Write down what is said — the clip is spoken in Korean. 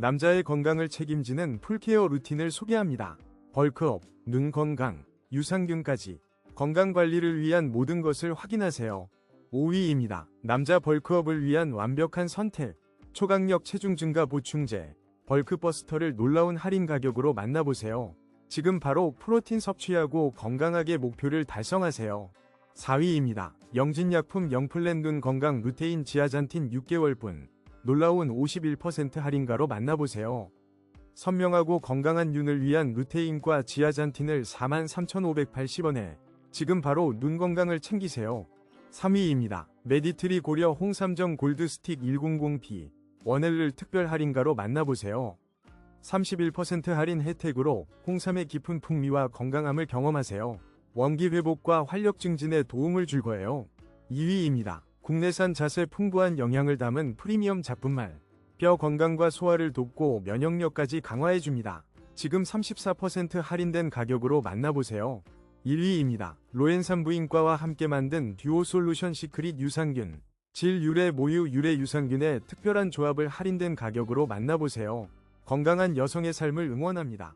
남자의 건강을 책임지는 풀케어 루틴을 소개합니다. 벌크업, 눈 건강, 유산균까지 건강관리를 위한 모든 것을 확인하세요. 5위입니다. 남자 벌크업을 위한 완벽한 선택. 초강력 체중 증가 보충제. 벌크버스터를 놀라운 할인 가격으로 만나보세요. 지금 바로 프로틴 섭취하고 건강하게 목표를 달성하세요. 4위입니다. 영진약품 영플랜 눈 건강 루테인 지아잔틴 6개월분. 놀라운 51% 할인가로 만나보세요. 선명하고 건강한 눈을 위한 루테인과 지아잔틴을 43,580원에 지금 바로 눈 건강을 챙기세요. 3위입니다. 메디트리 고려 홍삼정 골드 스틱 100P 원엘을 특별 할인가로 만나보세요. 31% 할인 혜택으로 홍삼의 깊은 풍미와 건강함을 경험하세요. 원기 회복과 활력 증진에 도움을 줄 거예요. 2위입니다. 국내산 자세 풍부한 영양을 담은 프리미엄 작품말. 뼈 건강과 소화를 돕고 면역력까지 강화해줍니다. 지금 34% 할인된 가격으로 만나보세요. 1위입니다. 로엔산 부인과와 함께 만든 듀오 솔루션 시크릿 유산균. 질 유래 모유 유래 유산균의 특별한 조합을 할인된 가격으로 만나보세요. 건강한 여성의 삶을 응원합니다.